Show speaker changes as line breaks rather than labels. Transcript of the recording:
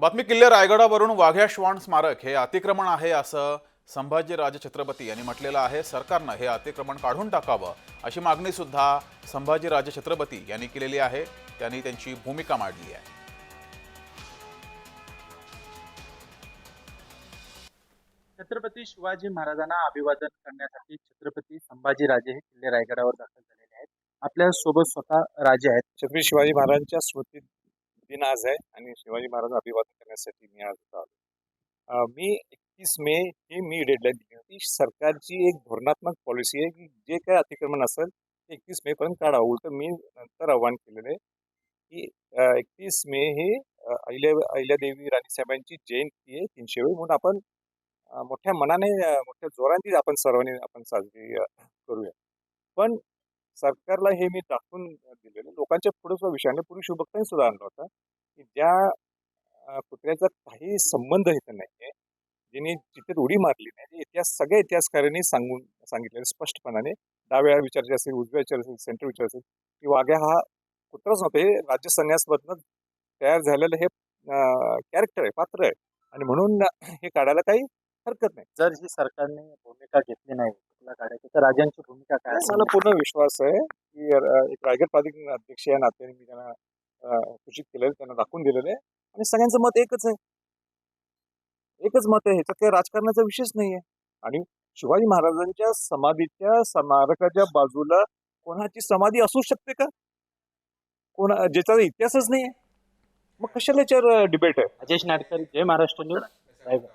बातमी किल्ले रायगडावरून वाघ्या श्वान स्मारक हे अतिक्रमण आहे असं संभाजीराजे छत्रपती यांनी म्हटलेलं आहे. सरकारनं हे अतिक्रमण काढून टाकावं अशी मागणी सुद्धा संभाजीराजे छत्रपती यांनी केलेली आहे. त्यांनी त्यांची भूमिका मांडली आहे.
छत्रपती शिवाजी महाराजांना अभिवादन करण्यासाठी छत्रपती संभाजीराजे हे किल्ले रायगडावर दाखल झालेले आहेत. आपल्यासोबत स्वतः राजे आहेत.
छत्रपती शिवाजी महाराजांच्या स्मृती दिन आज आहे आणि शिवाजी महाराज अभिवादन करण्यासाठी मी आज आलो. मी एकतीस मे ही मी डेडलाईन दिली होती. सरकारची एक धोरणात्मक पॉलिसी आहे की जे काय अतिक्रमण असेल ते एकतीस मे पर्यंत काढा उलट मी नंतर आव्हान केलेलं आहे की एकतीस मे ही अहिल्या अहिल्यादेवी राणीसाहेबांची जयंती आहे तीनशे वेळी म्हणून आपण मोठ्या मनाने मोठ्या जोराने आपण सर्वांनी आपण साजरी करूया. पण सरकारला हे मी दाखवून दिलेलं लोकांच्या पुढे सुद्धा विषयाने पूर्वी शिवभक्तांनी सुद्धा आणला होता की ज्या कुत्र्याचा काही संबंध इथं नाही आहे जिने जिथे उडी मारली नाही ते इतिहास सगळ्या इतिहासकारांनी सांगून सांगितलेलं स्पष्टपणाने डाव्या विचाराचे असेल उजव्या विचार असेल सेंटर विचार असेल की वाघ्या हा कुत्राच नव्हते हे राज्य संन्यासमधनं तयार झालेलं हे कॅरेक्टर आहे पात्र आहे. आणि म्हणून हे काढायला काही हरकत नाही.
जर ही सरकारने भूमिका घेतली नाही कुठला तर राजांची भूमिका काय
मला
असेल?
पूर्ण विश्वास आहे की अ, एक रायगड प्राधिकरण अध्यक्ष या नात्याने मी त्यांना अ, सूचित केलेलं त्यांना दाखवून दिलेलं आहे. आणि सगळ्यांचं मत एकच आहे. एकच मत आहे. ह्याच्यात काही राजकारणाचा विषयच नाही आहे आणि शिवाजी महाराजांच्या समाधीच्या स्मारकाच्या बाजूला कोणाची समाधी असू शकते का? कोणा ज्याचा इतिहासच नाही आहे मग कशाला याच्यावर डिबेट आहे?
राजेश नाडकर जय महाराष्ट्र न्यूज रायगड.